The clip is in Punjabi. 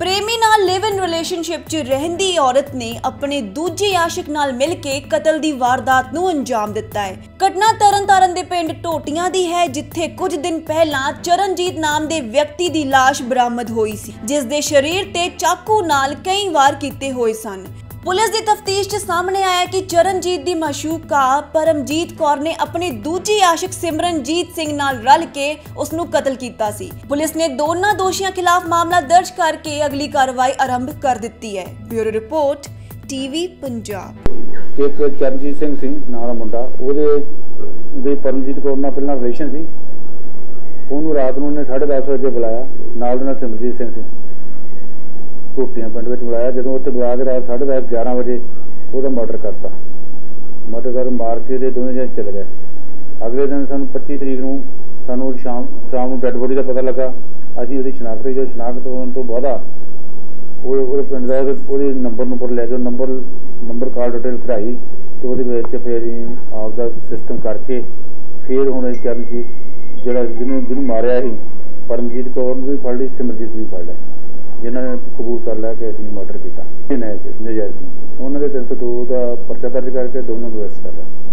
ਪ੍ਰੇਮੀ ਨਾਲ ਲਿਵ ਇਨ ਰਿਲੇਸ਼ਨਸ਼ਿਪ 'ਚ ਰਹਿੰਦੀ ਔਰਤ ਨੇ ਆਪਣੇ ਦੂਜੇ ਆਸ਼ਿਕ ਨਾਲ ਮਿਲ ਕੇ ਕਤਲ ਦੀ ਵਾਰਦਾਤ ਨੂੰ ਅੰਜਾਮ ਦਿੱਤਾ ਹੈ। ਘਟਨਾ ਤਰਨਤਾਰਨ ਦੇ ਪਿੰਡ ਟੋਟੀਆਂ ਦੀ ਹੈ, ਜਿੱਥੇ ਕੁਝ ਦਿਨ ਪਹਿਲਾਂ ਚਰਨਜੀਤ ਨਾਮ ਦੇ ਵਿਅਕਤੀ ਦੀ ਲਾਸ਼ ਬਰਾਮਦ ਹੋਈ ਸੀ, ਜਿਸ ਦੇ ਸਰੀਰ ਤੇ ਚਾਕੂ ਨਾਲ ਕਈ ਵਾਰ ਕੀਤੇ ਹੋਏ ਸਨ। ਪੁਲਿਸ ਦੀ ਤਫਤੀਸ਼ 'ਚ ਸਾਹਮਣੇ ਆਇਆ ਕਿ ਚਰਨਜੀਤ ਦੀ ਮਾਸ਼ੂਕਾ ਪਰਮਜੀਤ ਕੌਰ ਨੇ ਆਪਣੀ ਦੂਜੀ ਆਸ਼ਿਕ ਸਿਮਰਨਜੀਤ ਸਿੰਘ ਨਾਲ ਰਲ ਕੇ ਉਸ ਨੂੰ ਕਤਲ ਕੀਤਾ ਸੀ। ਪੁਲਿਸ ਨੇ ਦੋਨਾਂ ਦੋਸ਼ੀਆਂ ਖਿਲਾਫ ਮਾਮਲਾ ਦਰਜ ਕਰਕੇ ਅਗਲੀ ਕਾਰਵਾਈ ਆਰੰਭ ਕਰ ਦਿੱਤੀ ਹੈ। Bureau report, TV Punjab. ਇੱਕ ਚਰਨਜੀਤ ਸਿੰਘ ਸੀ ਨਾਂ ਦਾ ਮੁੰਡਾ। ਉਹਦੇ ਦੇ ਪਰਮਜੀਤ ਕੌਰ ਨਾਲ ਪਹਿਲਾਂ ਰਿਲੇਸ਼ਨ ਸੀ। ਉਹਨੂੰ ਰਾਤ ਨੂੰ ਉਹਨੇ 10:30 ਵਜੇ ਬੁਲਾਇਆ। ਨਾਲ ਦੇ ਸਿਮਰਜੀਤ ਸਿੰਘ ਸੀ। ਟੋਟੀਆਂ ਪਿੰਡ ਵਿੱਚ ਬੁਲਾਇਆ। ਜਦੋਂ ਉੱਥੇ ਬੁਲਾ ਕੇ ਰਾਤ 10:30 11 ਵਜੇ ਉਹਦਾ ਮਰਡਰ ਕਰਤਾ। ਮਰਡਰ ਕਰ ਮਾਰ ਕੇ ਤੇ ਦੋਵੇਂ ਜਣੇ ਚਲੇ ਗਏ। ਅਗਲੇ ਦਿਨ ਸਾਨੂੰ 25 ਤਰੀਕ ਨੂੰ ਸਾਨੂੰ ਸ਼ਾਮ ਸ਼ਾਮ ਨੂੰ ਡੈੱਡ ਬੋਡੀ ਦਾ ਪਤਾ ਲੱਗਾ। ਅਸੀਂ ਉਹਦੀ ਸ਼ਨਾਖਤ ਜੋ ਸ਼ਨਾਖਤ ਹੋਣ ਤੋਂ ਬਾਅਦ ਉਹ ਉਹਦੇ ਪਿੰਡ ਦਾ ਉਹਦੇ- ਨੰਬਰ ਨੂੰ ਪਰ ਲੈ ਕੇ ਨੰਬਰ ਨੰਬਰ ਕਾਰਡ ਡਿਟੇਲ ਕਢਾਈ ਤੇ ਉਹਦੇ ਵਿੱਚ ਫਿਰ ਅਸੀਂ ਆਪ ਦਾ ਸਿਸਟਮ ਕਰਕੇ ਫਿਰ ਹੁਣ ਇਹ ਚਰਨਜੀਤ ਜਿਹੜਾ ਜਿਹਨੂੰ ਜਿਹਨੂੰ ਮਾਰਿਆ ਸੀ, ਪਰਮਜੀਤ ਕੌਰ ਨੂੰ ਵੀ ਫੜ ਲਈ ਸਿਮਰਜੀਤ ਵੀ ਫੜ ਲਿਆ। ਜਿਨ੍ਹਾਂ ਨੇ ਕਬੂਲ ਕਰ ਲਿਆ ਕਿ ਅਸੀਂ ਮਰਡਰ ਕੀਤਾ ਨਜਾਇਜ਼ ਨਜਾਇਜ਼ ਉਹਨਾਂ ਦੇ 302 ਦਾ ਪਰਚਾ ਦਰਜ ਕਰਕੇ ਦੋਨਾਂ ਨੂੰ ਅਰੈਸਟ ਕਰ ਲਿਆ